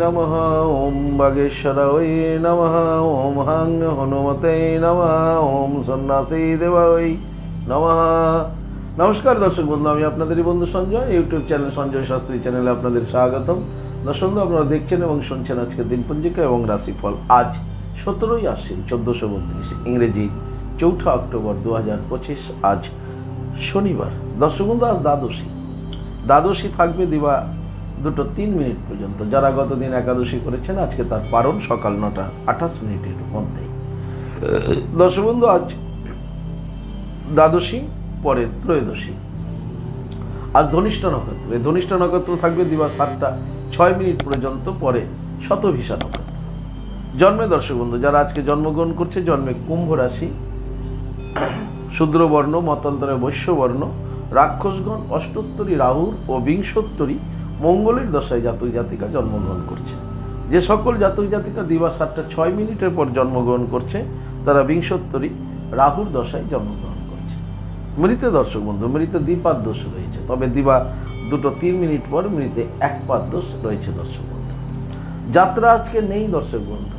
নমঃ। ওম বাগেশ্বরায় নমঃ। ওম হাং হনুমতে নমঃ। ওম সন্ন্যাসী দেবায় নমঃ। নমস্কার দর্শক বন্ধু, আমি আপনাদেরই বন্ধু সঞ্জয়, ইউটিউব চ্যানেল সঞ্জয় শাস্ত্রী চ্যানেলে আপনাদের স্বাগতম। দর্শক বন্ধু, আপনারা দেখছেন এবং শুনছেন আজকের দিনপঞ্জিকা এবং রাশিফল। আজ সতেরোই আশ্বিন, চোদ্দোশো বত্রিশ, ইংরেজি চৌঠা অক্টোবর দু হাজার পঁচিশ, আজ শনিবার। দর্শক বন্ধু, আজ দ্বাদশী। দ্বাদশী থাকবে দিবা দুটো তিন মিনিট পর্যন্ত। যারা গতদিন একাদশী করেছেন, আজকে তার পারণ সকাল নটা আঠাশ মিনিটের মধ্যেই। দর্শক বন্ধু আজ দ্বাদশী পরে ত্রয়োদশী। আজ ধনিষ্ঠ নক্ষত্র। এই ধনিষ্ঠ নক্ষত্র থাকবে দিবা সাতটা ছয় মিনিট পর্যন্ত পরে শতভিসা নক্ষত্র। জন্মে দর্শক বন্ধু যারা আজকে জন্মগ্রহণ করছে, জন্মে কুম্ভ রাশি, শূদ্রবর্ণ, মতান্তরে বৈশ্যবর্ণ, রাক্ষসগণ, অষ্টোত্তরী রাহুর ও বিংশোত্তরী মঙ্গলের দশায় জাতক জাতিকা জন্মগ্রহণ করছে। যে সকল জাতক জাতিকা দিবা সাতটা ছয় মিনিটের পর জন্মগ্রহণ করছে, তারা বিংশোত্তরী রাহুর দশায় জন্মগ্রহণ করছে। মৃতে দর্শক বন্ধু, মৃতে দ্বিপাদ দোষ রয়েছে। তবে দিবা দুটো তিন মিনিট পর মৃতে এক পাদ দোষ রয়েছে দর্শক বন্ধু। যাত্রা আজকে নেই দর্শক বন্ধু।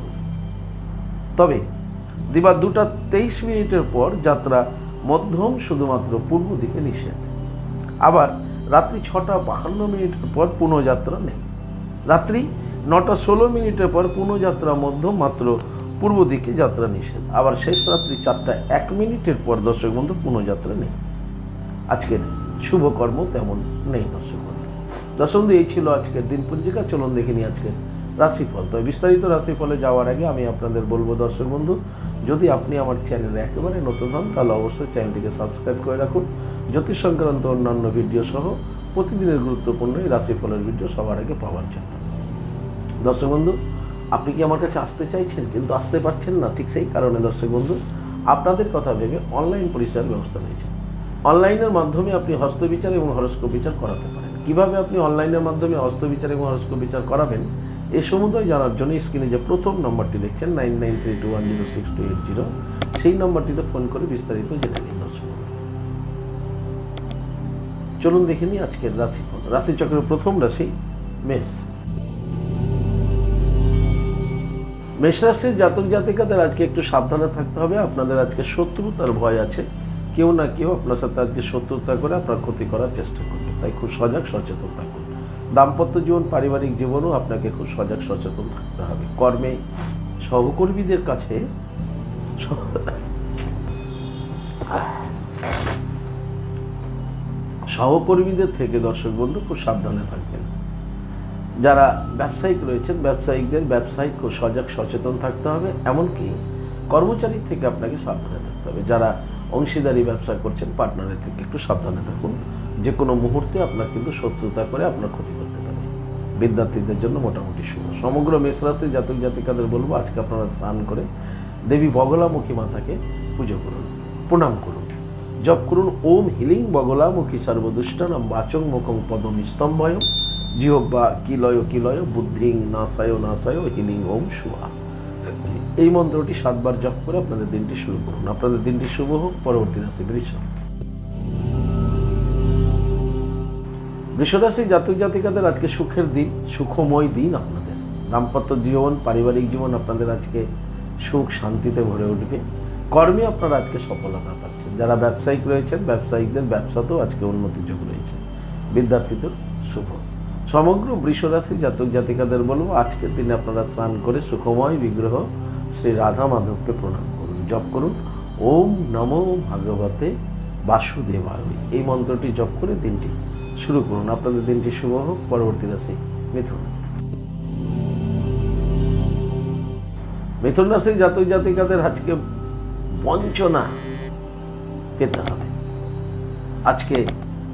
তবে দিবা দুটা তেইশ মিনিটের পর যাত্রা মধ্যম শুধুমাত্র পূর্ব দিকে নিষেধ। আবার রাত্রি ছটা বাহান্ন মিনিটের পর পুনঃযাত্রা নেই। রাত্রি নটা ষোলো মিনিটের পর পুনঃযাত্রা মধ্যম মাত্র পূর্ব দিকে যাত্রা নিষেধ। আবার শেষ রাত্রি চারটা এক মিনিটের পর দর্শক বন্ধু পুনঃযাত্রা নেই। আজকের শুভ কর্ম তেমন নেই দর্শক বন্ধু। দর্শক বন্ধু, এই ছিল আজকের দিন পঞ্জিকা চলুন দেখে নিই আজকের রাশিফল। তবে বিস্তারিত রাশিফলে যাওয়ার আগে আমি আপনাদের বলব দর্শক বন্ধু যদি আপনি আমার চ্যানেলে একেবারে নতুন হন, তাহলে অবশ্যই চ্যানেলটিকে সাবস্ক্রাইব করে রাখুন। জ্যোতিষ সংক্রান্ত অন্যান্য ভিডিও সহ প্রতিদিনের গুরুত্বপূর্ণ এই রাশিফলের ভিডিও সবার আগে পাওয়ার জন্য। দর্শক বন্ধু, আপনি কি আমার কাছে আসতে চাইছেন কিন্তু আসতে পারছেন না? ঠিক সেই কারণে দর্শক বন্ধু, আপনাদের কথা ভেবে অনলাইন পরিষেবার ব্যবস্থা রয়েছে অনলাইনের মাধ্যমে আপনি হস্তবিচার এবং হরস্কোপ বিচার করাতে পারেন। কীভাবে আপনি অনলাইনের মাধ্যমে হস্তবিচার এবং হরস্কোপ বিচার করাবেন এ সমুদয় জানার জন্য স্ক্রিনে যে প্রথম নম্বরটি দেখছেন, nine nine three two one zero six two eight zero, সেই নম্বরটিতে ফোন করে বিস্তারিত জেনে নিন চলুন দেখে নিই আজকের রাশিফল। রাশিচক্রের প্রথম রাশি মেষ। মেষ রাশির জাতক জাতিকাদের আজকে একটু সাবধানে থাকতে হবে। আপনাদের আজকে শত্রুতার ভয় আছে। কেউ না কেউ আপনার সাথে আজকে শত্রুতা করে আপনার ক্ষতি করার চেষ্টা করবে। তাই খুব সজাগ, সচেতন থাকুন। দাম্পত্য জীবন, পারিবারিক জীবনও আপনাকে খুব সজাগ, সচেতন থাকতে হবে। কর্মে সহকর্মীদের কাছে সহকর্মীদের থেকে দর্শক বন্ধু, খুব সাবধানে থাকবেন। যারা ব্যবসায়িক রয়েছেন, ব্যবসায়িকদের ব্যবসায়িক খুব সজাগ, সচেতন থাকতে হবে। এমনকি কর্মচারী থেকে আপনাকে সাবধানে থাকতে হবে। যারা অংশীদারি ব্যবসা করছেন, পার্টনারের থেকে একটু সাবধানে থাকুন। যে কোনো মুহূর্তে আপনার কিন্তু শত্রুতা করে আপনার ক্ষতি করতে পারে। বিদ্যার্থীদের জন্য মোটামুটি শুভ সমগ্র মেষরাশি জাতক জাতিকাদের বলব, আজকে আপনারা স্নান করে দেবী বগলামুখী মাতাকে পুজো করুন, প্রণাম করুন, জপ করুন। ওম হিলিং বগলামুখী সর্বদুষ্টনম বাচং মুখং পদম স্তম্ভয়। জিহ্বা কিলয় কিলয় বুদ্ধিং নাসায় নাসায় হিলিং ওম শুভা। এই মন্ত্রটি সাতবার জপ করে আপনাদের দিনটি শুরু করুন। আপনাদের দিনটি শুভ হোক। পরবর্তী রাশি বৃষ। বৃষরাশি জাতক জাতিকাদের আজকে সুখের দিন, সুখময় দিন আপনাদের। দাম্পত্য জীবন, পারিবারিক জীবন আপনাদের আজকে সুখ শান্তিতে ভরে উঠবে। কর্মে আপনারা আজকে সফলতা পাচ্ছেন। যারা ব্যবসায়িক রয়েছেন, ব্যবসায়িকদের ব্যবসাতেও আজকে উন্নতির যোগ রয়েছে। বিদ্যার্থীদের শুভ। সমগ্র বৃষরাশি জাতক জাতিকাদের বলব, আজকের দিনে আপনারা স্নান করে সুখময় বিগ্রহ শ্রী রাধা মাধবকে প্রণাম করুন, জপ করুন। ওম নমো ভাগবতে বাসুদেবায়। এই মন্ত্রটি জপ করে দিনটি শুরু করুন। আপনাদের দিনটি শুভ হোক, পরবর্তী রাশি মিথুন। মিথুন রাশির জাতক জাতিকাদের আজকে বঞ্চনা পেতে হবে। আজকে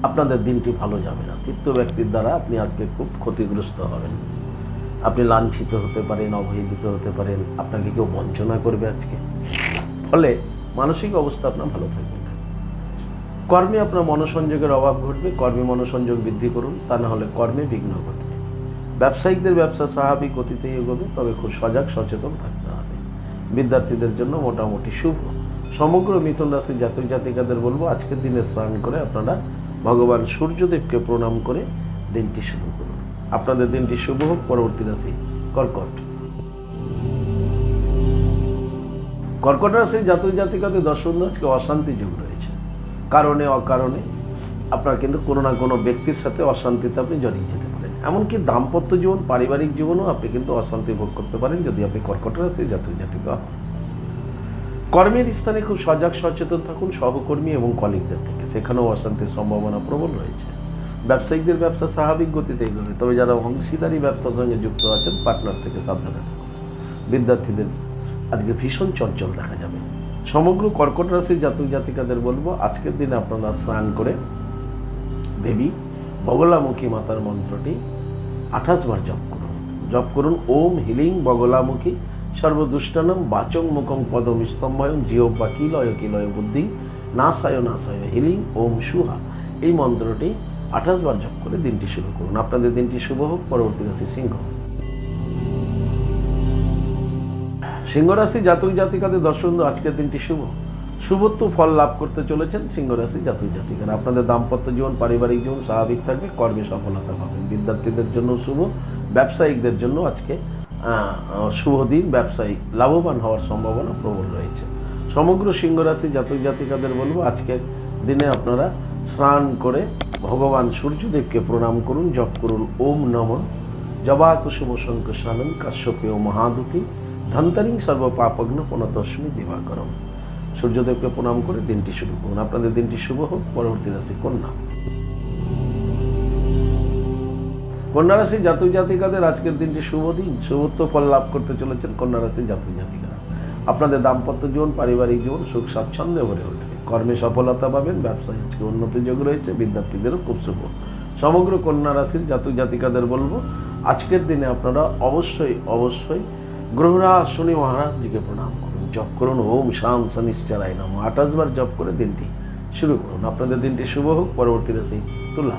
আপনাদের দিনটি ভালো যাবে না। তৃতীয় ব্যক্তির দ্বারা আপনি আজকে খুব ক্ষতিগ্রস্ত হবেন। আপনি লাঞ্ছিত হতে পারেন, অবহেলিত হতে পারেন। আপনাকে কেউ বঞ্চনা করবে আজকে। ফলে মানসিক অবস্থা আপনার ভালো থাকবে। কর্মে আপনার মনোসংযোগের অভাব ঘটবে, কর্মে মনোসংযোগ বৃদ্ধি করুন, তা না হলে কর্মে বিঘ্ন ঘটবে। ব্যবসায়িকদের ব্যবসা স্বাভাবিক গতিতেই এগোবে, তবে খুব সজাগ, সচেতন থাকতে হবে। বিদ্যার্থীদের জন্য মোটামুটি শুভ। সমগ্র মিথুন রাশির জাতক জাতিকাদের বলব, আজকের দিনে স্নান করে আপনারা ভগবান সূর্যদেবকে প্রণাম করে দিনটি শুরু করুন। আপনাদের দিনটি শুভ হোক, পরবর্তী রাশি কর্কট। কর্কট রাশির জাতক জাতিকাদের দর্শন আজকে অশান্তি যোগ রয়েছে। কারণে, অকারণে আপনার কিন্তু কোনো না কোনো ব্যক্তির সাথে অশান্তিতে আপনি জড়িয়ে যেতে পারেন। এমনকি দাম্পত্য জীবন, পারিবারিক জীবনও আপনি কিন্তু অশান্তি ভোগ করতে পারেন যদি আপনি কর্কট রাশির জাতক, জাতিকা। কর্মের স্থানে খুব সজাগ, সচেতন থাকুন, সহকর্মী এবং কলিগদের থেকে। সেখানেও অশান্তির সম্ভাবনা প্রবল রয়েছে। ব্যবসায়িকদের ব্যবসা স্বাভাবিক গতিতে এগোবে। তবে যারা অংশীদারি ব্যবসার সঙ্গে যুক্ত আছেন পার্টনার থেকে সাবধানে থাকুন। বিদ্যার্থীদের আজকে ভীষণ চঞ্চল দেখা যাবে। সমগ্র কর্কট রাশির জাতক জাতিকাদের বলব, আজকের দিনে আপনারা স্নান করে দেবী বগলামুখী মাতার মন্ত্রটি আঠাশ বার জপ করুন। জপ করুন, ওম হিলিং বগলামুখী, সর্বদুষ্টানম বাচং মুখং পদম স্তম্ভয়ং জিও বা কিলয় কিলয় বুদ্ধি, নাসায় নাসায় হিলিং, ওম সুহা। এই মন্ত্রটি আঠাশ বার জপ করে দিনটি শুরু করুন। আপনাদের দিনটি শুভ হোক, পরবর্তী রাশি সিংহ সিংহ রাশি জাতক জাতিকাদের দর্শন আজকের দিনটি শুভ। শুভত্ব ফল লাভ করতে চলেছেন সিংহরাশি জাতক জাতিকারা। আপনাদের দাম্পত্য জীবন, পারিবারিক জীবন স্বাভাবিক থাকবে, কর্মে সফলতা পাবেন বিদ্যার্থীদের জন্য শুভ, ব্যবসায়িকদের জন্য আজকে শুভ দিন, ব্যবসায়িক লাভবান হওয়ার সম্ভাবনা প্রবল রয়েছে। সমগ্র সিংহ রাশি জাতক জাতিকাদের বলব আজকে দিনে আপনারা স্নান করে ভগবান সূর্যদেবকে প্রণাম করুন, জপ করুন, ওম নম। জবা কুসুম শঙ্কর স্নানন কাশ্যপেয় মহাদুতি। ধন্তরিং সর্ব পাপগ্ন পনতস্মি দিবাকরম। সূর্যদেবকে প্রণাম করে দিনটি শুরু করুন আপনাদের দিনটি শুভ হোক। পরবর্তী রাশি কন্যা। কন্যা রাশি জাতক জাতিকাদের আজকের দিনটি শুভ দিন। শুভত্ব ফল লাভ করতে চলেছেন কন্যা রাশি জাতক জাতিকারা। আপনাদের দাম্পত্য জীবন, পারিবারিক জীবন সুখ স্বাচ্ছন্দ্যে ভরে উঠবে কর্মে সফলতা পাবেন, ব্যবসায় আজকে উন্নতি যোগ রয়েছে, বিদ্যার্থীদেরও খুব শুভ। সমগ্র কন্যা রাশির জাতক জাতিকাদের বলব, আজকের দিনে আপনারা অবশ্যই অবশ্যই গ্রহরাজ শনি মহারাজজিকে প্রণাম করুন। জপ করুন। ওম শাম শনিশ্চরায় নম। আঠাশ বার জপ করে দিনটি শুরু করুন। আপনাদের দিনটি শুভ হোক। পরবর্তী রাশি তুলা।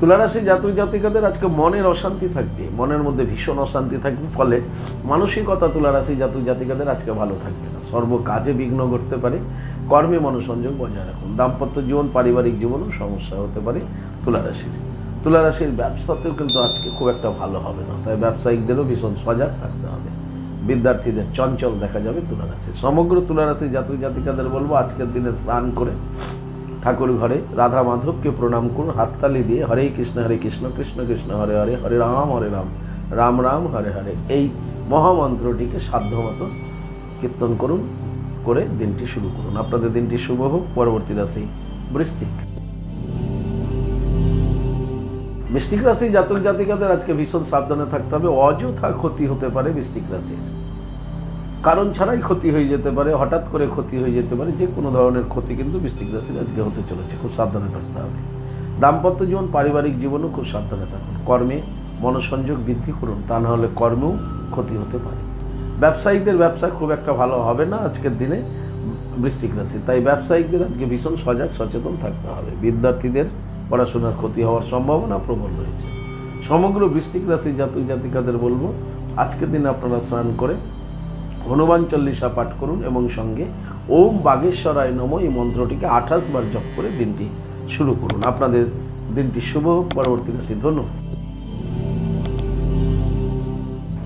তুলারাশি জাতক জাতিকাদের আজকে মনের অশান্তি থাকবে। মনের মধ্যে ভীষণ অশান্তি থাকবে। ফলে মানসিকতা তুলারাশি জাতক জাতিকাদের আজকে ভালো থাকবে না। সর্ব কাজে বিঘ্ন ঘটতে পারে। কর্মে মনোসংযোগ বজায় রাখুন। দাম্পত্য জীবন, পারিবারিক জীবনও সমস্যা হতে পারে তুলারাশির তুলারাশির ব্যবসাতেও কিন্তু আজকে খুব একটা ভালো হবে না। তাই ব্যবসায়িকদেরও ভীষণ সজাগ থাকতে হবে। বিদ্যার্থীদের চঞ্চল দেখা যাবে তুলারাশি সমগ্র তুলারাশি জাতক জাতিকাদের বলব, আজকের দিনে স্নান করে ঠাকুর ঘরে রাধা মাধবকে প্রণাম করুন, হাততালি দিয়ে হরে কৃষ্ণ হরে কৃষ্ণ কৃষ্ণ কৃষ্ণ, হরে হরে হরে রাম হরে রাম রাম রাম, হরে হরে। এই মহামন্ত্রটিকে সাধ্যমতো কীর্তন করুন, করে দিনটি শুরু করুন। আপনাদের দিনটি শুভ হোক। পরবর্তী রাশি বৃশ্চিক। বৃশ্চিক রাশি জাতক জাতিকাদের আজকে ভীষণ সাবধানে থাকতে হবে। অযথা ক্ষতি হতে পারে বৃশ্চিক রাশির। কারণ ছাড়াই ক্ষতি হয়ে যেতে পারে, হঠাৎ করে ক্ষতি হয়ে যেতে পারে, যে কোনো ধরনের ক্ষতি কিন্তু বৃশ্চিক রাশির আজকে হতে চলেছে। খুব সাবধানে থাকতে হবে। দাম্পত্য জীবন, পারিবারিক জীবনও খুব সাবধানে থাকুন। কর্মে মনোসংযোগ বৃদ্ধি করুন। তা না হলে কর্মেও ক্ষতি হতে পারে। ব্যবসায়ীদের ব্যবসা খুব একটা ভালো হবে না আজকের দিনে বৃষ্টিক রাশি। তাই ব্যবসায়িকদের আজকে ভীষণ সজাগ, সচেতন থাকতে হবে। বিদ্যার্থীদের পড়াশোনার ক্ষতি হওয়ার সম্ভাবনা প্রবল রয়েছে। সমগ্র বৃষ্টিক রাশি জাতক জাতিকাদের বলব, আজকের দিন আপনারা স্নান করে হনুমান চল্লিশা পাঠ করুন এবং সঙ্গে ওম বাগেশ্বরায় নম এই মন্ত্রটিকে আঠাশ বার জপ করে দিনটি শুরু করুন। আপনাদের দিনটি শুভ পরবর্তী রাশি ধনু।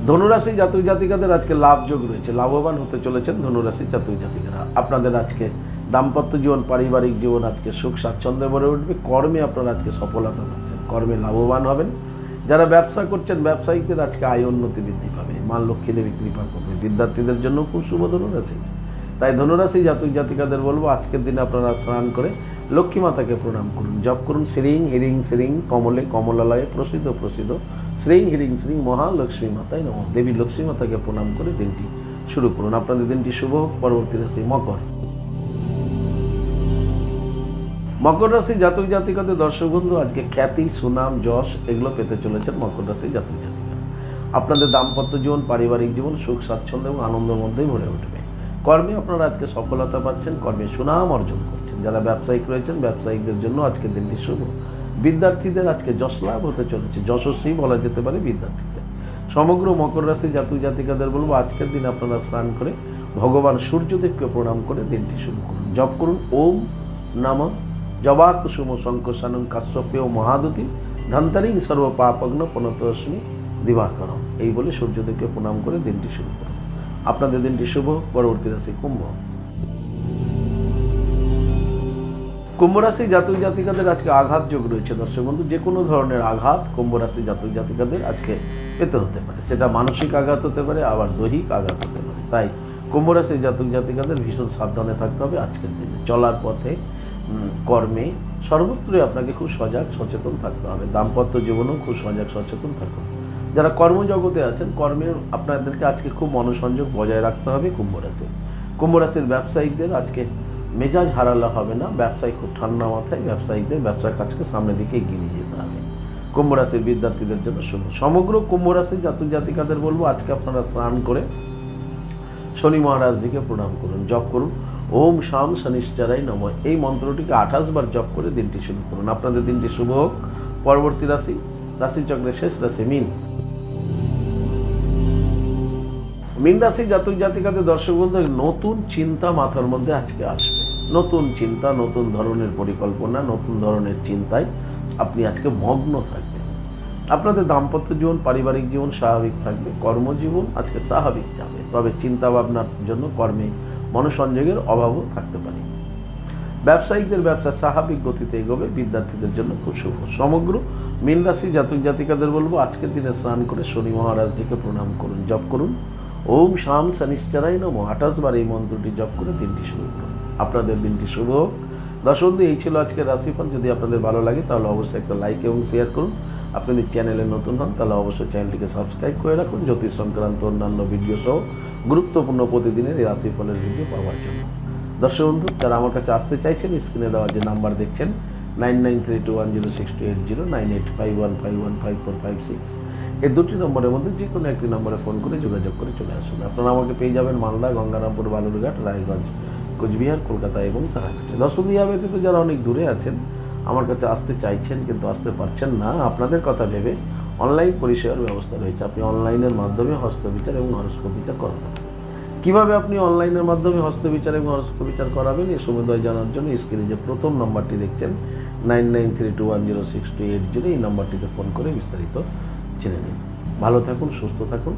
ধনুরাশি জাতক জাতিকাদের আজকে লাভযোগ রয়েছে, লাভবান হতে চলেছেন ধনুরাশি জাতক জাতিকারা। আপনাদের আজকে দাম্পত্য জীবন, পারিবারিক জীবন আজকে সুখ, স্বাচ্ছন্দ্যে ভরে উঠবে। কর্মে আপনারা আজকে সফলতা পাচ্ছেন। কর্মে লাভবান হবেন। যারা ব্যবসা করছেন ব্যবসায়িকদের আজকে আয় উন্নতি বৃদ্ধি পাবে। মাল লক্ষ্মী দেবী কৃপা করবে। বিদ্যার্থীদের জন্য খুব শুভ ধনুরাশি। তাই ধনুরাশি জাতক জাতিকাদের বলব, আজকের দিনে আপনারা স্নান করে লক্ষ্মী মাতাকে প্রণাম করুন। জপ করুন। শ্রীং হিরিং শ্রীং কমলে কমলালয়ে প্রসিদ্ধ প্রসিদ্ধ। শ্রীং হিরিং শ্রীং মহালক্ষ্মী মাতায় নম। দেবী লক্ষ্মী মাতাকে প্রণাম করে দিনটি শুরু করুন। আপনাদের দিনটি শুভ হোক। পরবর্তী রাশি মকর। মকর রাশি জাতক জাতিকাদের দর্শক বন্ধু, আজকে খ্যাতি, সুনাম, যশ এগুলো পেতে চলেছেন মকর রাশি জাতক জাতিকা। আপনাদের দাম্পত্য জীবন, পারিবারিক জীবন, সুখ, স্বাচ্ছন্দ্য এবং আনন্দের মধ্যেই ভরে উঠবে। কর্মে আপনারা আজকে সফলতা পাচ্ছেন, কর্মে সুনাম অর্জন করছেন। যারা ব্যবসায়িক রয়েছেন, ব্যবসায়িকদের জন্য আজকের দিনটি শুভ। বিদ্যার্থীদের আজকে যশ লাভ হতে চলেছে, যশস্বী বলা যেতে পারে বিদ্যার্থীদের। সমগ্র মকর রাশি জাতক জাতিকাদের বলব, আজকের দিন আপনারা স্নান করে ভগবান সূর্যদেবকে প্রণাম করে দিনটি শুরু করুন। জপ করুন, ওম নম জবা কুসুম শঙ্কসানং কাশ্যপেয় মহাদুতি ধন্তারিং সর্ব পাপগ্ন পনতস্মি দিবাকরম এই বলে সূর্যদেবকে প্রণাম করে দিনটি শুরু করুন আপনাদের দিনটি শুভ, পরবর্তী রাশি কুম্ভ। কুম্ভ রাশি জাতক জাতিকাদের আজকে আঘাত যোগ রয়েছে। দর্শক বন্ধু, যে কোনো ধরনের আঘাত কুম্ভ রাশি জাতক জাতিকাদের আজকে পেতে হতে পারে। সেটা মানসিক আঘাত হতে পারে, আবার দৈহিক আঘাত হতে পারে। তাই কুম্ভ রাশি জাতক জাতিকাদের ভীষণ সাবধানে থাকতে হবে আজকের দিনে। চলার পথে কর্মে সর্বত্রই আপনাকে খুব সজাগ, সচেতন থাকতে হবে। দাম্পত্য জীবনেও খুব সজাগ, সচেতন থাকতে হবে। যারা কর্মজগতে আছেন, কর্মে আপনাদেরকে আজকে খুব মনোসংযোগ বজায় রাখতে হবে কুম্ভ রাশি কুম্ভ রাশির ব্যবসায়িকদের আজকে মেজাজ হারালে হবে না, ব্যবসায়ী খুব ঠান্ডা মাথায় ব্যবসায়িকদের ব্যবসার কাজকে সামনের দিকে এগিয়ে নিয়ে যেতে হবে। কুম্ভ রাশির বিদ্যার্থীদের জন্য শুভ। সমগ্র কুম্ভ রাশির জাতক জাতিকাদের বলব, আজকে আপনারা স্নান করে শনি মহারাজজিকে প্রণাম করুন, জপ করুন। ওম শাম শনিশ্চারাই নম। এই মন্ত্রটিকে আঠাশ বার জপ করে দিনটি শুরু করুন। আপনাদের দিনটি শুভ হোক। পরবর্তী রাশি রাশিচক্রের শেষ রাশি, মিন। মিন রাশি জাতক জাতিকাদের দর্শক বন্ধু নতুন চিন্তা মাথার মধ্যে আজকে আসবে। নতুন চিন্তা, নতুন ধরনের পরিকল্পনা, নতুন ধরনের চিন্তায় আপনি আজকে মগ্ন থাকবেন। আপনাদের দাম্পত্য জীবন, পারিবারিক জীবন স্বাভাবিক থাকবে। কর্মজীবন আজকে স্বাভাবিক যাবে। তবে চিন্তা ভাবনার জন্য কর্মে মনোসংযোগের অভাবও থাকতে পারে। ব্যবসায়িকদের ব্যবসা স্বাভাবিক গতিতে এগোবে, বিদ্যার্থীদের জন্য খুব শুভ। সমগ্র মীন রাশি জাতক জাতিকাদের বলব, আজকের দিনে স্নান করে শনি মহারাজজিকে প্রণাম করুন, জপ করুন। ওম শাম শনিশ্চরাই নম। আঠাশ বার এই মন্ত্রটি জপ করে দিনটি শুরু করুন আপনাদের দিনটি শুভ হোক। দর্শক এই ছিল আজকের রাশিফল। যদি আপনাদের ভালো লাগে, তাহলে অবশ্যই একটা লাইক এবং শেয়ার করুন। আপনাদের চ্যানেলে নতুন হন, তাহলে অবশ্যই চ্যানেলটিকে সাবস্ক্রাইব করে রাখুন। জ্যোতিষ সংক্রান্ত অন্যান্য ভিডিও সহ গুরুত্বপূর্ণ প্রতিদিনের এই রাশিফলের ভিডিও পাওয়ার জন্য। দর্শক বন্ধু, যারা আমার কাছে আসতে চাইছেন স্ক্রিনে দেওয়া যে নাম্বার দেখছেন nine nine three two one zero six two eight zero nine eight five one five one five four five six এই দুটি নম্বরের মধ্যে যে কোনো একটি নম্বরে ফোন করে যোগাযোগ করে চলে আসুন। আপনারা আমাকে পেয়ে যাবেন মালদা, গঙ্গারামপুর, বালুরঘাট, রায়গঞ্জ, কোচবিহার, কলকাতা এবং তারাঘাটে দিয়া ব্যতীত যারা অনেক দূরে আছেন, আমার কাছে আসতে চাইছেন কিন্তু আসতে পারছেন না, আপনাদের কথা ভেবে অনলাইন পরিষেবার ব্যবস্থা রয়েছে। আপনি অনলাইনের মাধ্যমে হস্তবিচার এবং হরস্কোপ বিচার করাবেন। কীভাবে আপনি অনলাইনের মাধ্যমে হস্তবিচার এবং হরস্কোপ বিচার করাবেন এই সমুদয় জানার জন্য স্ক্রিনে যে প্রথম নম্বরটি দেখছেন, nine nine three two one zero six two eight zero, এই নম্বরটিতে ফোন করে বিস্তারিত জেনে নিন। ভালো থাকুন, সুস্থ থাকুন।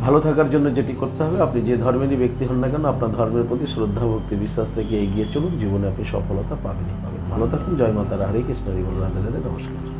ভালো থাকার জন্য যেটি করতে হবে, আপনি যে ধর্মেরই ব্যক্তি হন না কেন, আপনার ধর্মের প্রতি শ্রদ্ধা, ভক্তি, বিশ্বাস থেকে এগিয়ে চলুন। জীবনে আপনি সফলতা পাবেনই পাবেন। ভালো থাকুন, জয় মাতারা। হরে কৃষ্ণ। হরি বল। রাধে। নমস্কার।